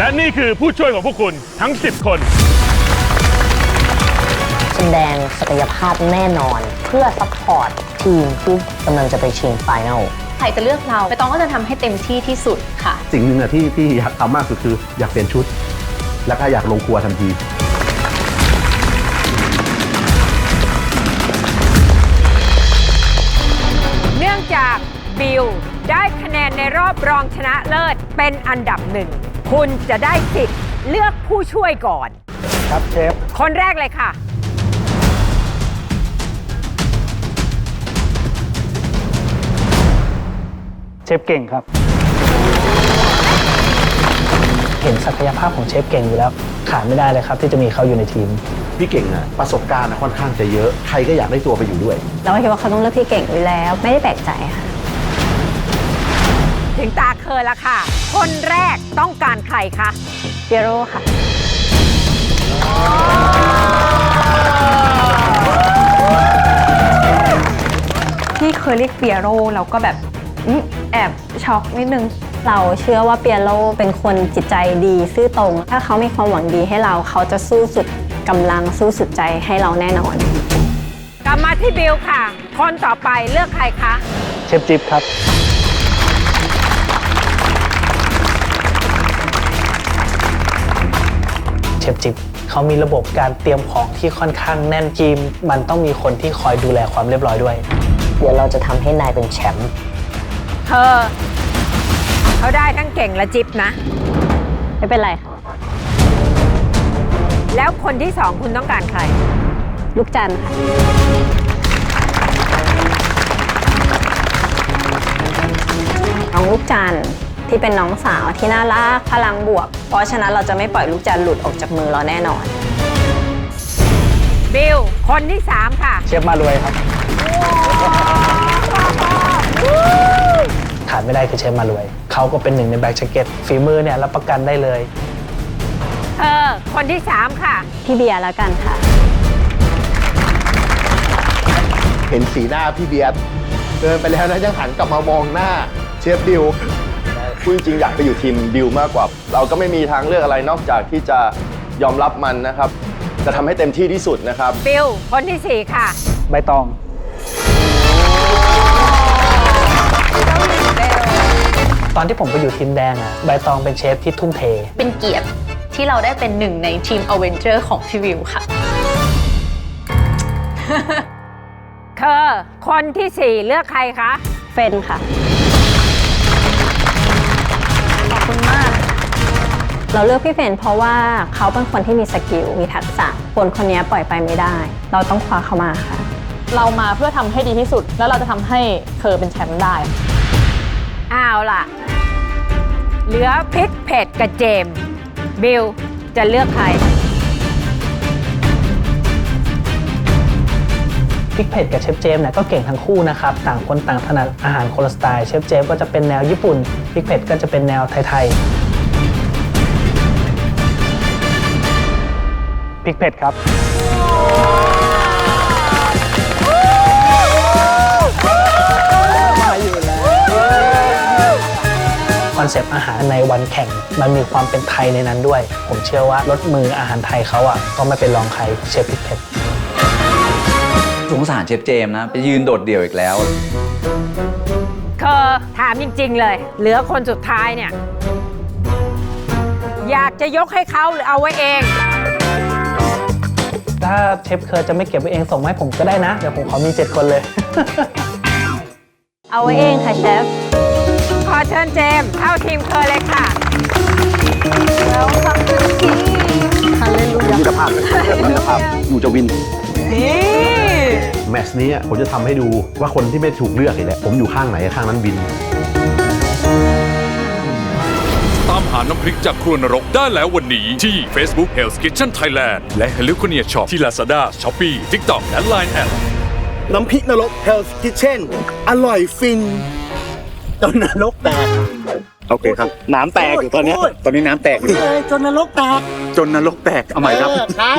และนี่คือผู้ช่วยของพวกคุณทั้ง 10 คน แสดงศักยภาพแน่นอน เพื่อซัพพอร์ตทีมที่กำลังจะไปชิงไฟแนลใครจะเลือกเราใบตองก็จะทำให้เต็มที่ที่สุดค่ะ สิ่งหนึ่งอะที่ที่อยากทำมากสุดคืออยากเปลี่ยนชุด แล้วก็อยากลงครัวทันที เนื่องจากบิลได้คะแนนในรอบรองชนะเลิศเป็นอันดับหนึ่ง คุณจะได้สิทธิ์เลือกผู้ช่วยก่อน ครับเชฟคนแรกเลยค่ะ เชฟเก่งครับ เห็นศักยภาพของเชฟเก่งอยู่แล้ว ขาดไม่ได้เลยครับ ที่จะมีเขาอยู่ในทีม พี่เก่งอะประสบการณ์อะค่อนข้างจะเยอะ ใครก็อยากได้ตัวไปอยู่ด้วย เราก็คิดว่าเขาต้องเลือกพี่เก่งอยู่แล้ว ไม่ได้แปลกใจค่ะ ถึงตาเคยละค่ะ คนแรกต้องการใครคะเปียโรค่ะ ที่เคยเรียกเปียโรเราก็แบบอื้อแอบช็อกนิดนึง เราเชื่อว่าเปียโรเป็นคนจิตใจดีซื่อตรง ถ้าเขามีความหวังดีให้เราเขาจะสู้สุดกำลังสู้สุดใจให้เราแน่นอน กลับมาที่บิลค่ะ คนต่อไปเลือกใครคะ เชฟจิ๊บครับ เชฟจิ๊บเขามีระบบการเตรียมของที่ค่อนข้างแน่นทีม มันต้องมีคนที่คอยดูแลความเรียบร้อยด้วย เดี๋ยวเราจะทำให้นายเป็นแชมป์เธอเขาได้ทั้งเก่งและจิ๊บนะ ไม่เป็นไรค่ะแล้วคนที่สองคุณต้องการใคร ลูกจันทร์ค่ะน้องลูกจันทร์ ที่เป็นน้องสาวที่น่ารักพลังบวก เพราะฉะนั้นเราจะไม่ปล่อยลูกจันทร์หลุดออกจากมือเราแน่นอน บิลคนที่สามค่ะ เชฟมารวยครับ ขาดไม่ได้คือเชฟมารวย เขาก็เป็นหนึ่งในแบ็กแจ็คเก็ตฝีมือเนี่ยรับประกันได้เลย เธอ คนที่สามค่ะ พี่เบียร์แล้วกันค่ะ เห็นสีหน้าพี่เบียร์เดินไปแล้วนะยังหันกลับมามองหน้าเชฟบิว พูดจริงๆอยากไปอยู่ทีมบิวมากกว่า เราก็ไม่มีทางเลือกอะไรนอกจากที่จะยอมรับมันนะครับ จะทำให้เต็มที่ที่สุดนะครับ บิลคนที่สี่ค่ะใบตองตอนที่ผมไปอยู่ทีมแดงอะใบตองเป็นเชฟที่ทุ่มเท เป็นเกียรติที่เราได้เป็นหนึ่งในทีมอเวนเจอร์ของพี่วิวค่ะ เธอคนที่สี่เลือกใครคะ เฟนค่ะ เราเลือกพี่เฟนเพราะว่าเขาเป็นคนที่มีสกิล มีทักษะ คนคนนี้ปล่อยไปไม่ได้ เราต้องคว้าเขามาค่ะ เรามาเพื่อทำให้ดีที่สุด แล้วเราจะทำให้เคอเป็นแชมป์ได้ อ้าวล่ะ เหลือพริกเผ็ดกับเจมส์บิลจะเลือกใคร พริกเผ็ดกับเชฟเจมส์เนี่ยก็เก่งทั้งคู่นะครับ ต่างคนต่างถนัดอาหารคนละสไตล์ เชฟเจมส์ก็จะเป็นแนวญี่ปุ่นพริกเผ็ดก็จะเป็นแนวไทยๆ พริกเผ็ดครับ คอนเซปต์อาหารในวันแข่ง มันมีความเป็นไทยในนั้นด้วย ผมเชื่อว่ารสมืออาหารไทยเขาอะก็ไม่เป็นรองใครเชฟพริกเผ็ด สงสารเชฟเจมส์นะ ไปยืนโดดเดี่ยวอีกแล้วเคอถามจริง ๆ เลย เหลือคนสุดท้ายเนี่ย อยากจะยกให้เขาหรือเอาไว้เอง ถ้าเชฟเคอร์จะไม่เก็บไว้เองส่งมาให้ผมก็ได้นะ เดี๋ยวผมขอมี 7 คนเลย เอาไว้เองค่ะเชฟ ขอเชิญเจมส์เข้าทีมเคอเลยค่ะ แล้วทำเป็นทีมมิตรภาพมิตรภาพอยู่จะวิน นี่แมตช์นี้ผมจะทำให้ดูว่าคนที่ไม่ถูกเลือกนี่แหละผมอยู่ข้างไหนข้างนั้นวิน ตามหาน้ำพริกจากครัวนรกได้แล้ววันนี้ที่ Facebook Hell's Kitchen Thailand และ h e l l o c o n i a Shop ที่ Lazada, Shopee, TikTok และ Line App น้ำพริกนรก Hell's Kitchen อร่อยฟินจนนรกแตกโอเคครับ น้ำแตกอยู่ตอนเนี้ยพูดตอนนี้น้ำแตกอยู่เลยจนนรกแตกจนนรกแตกเอาใหม่ครับเออครับ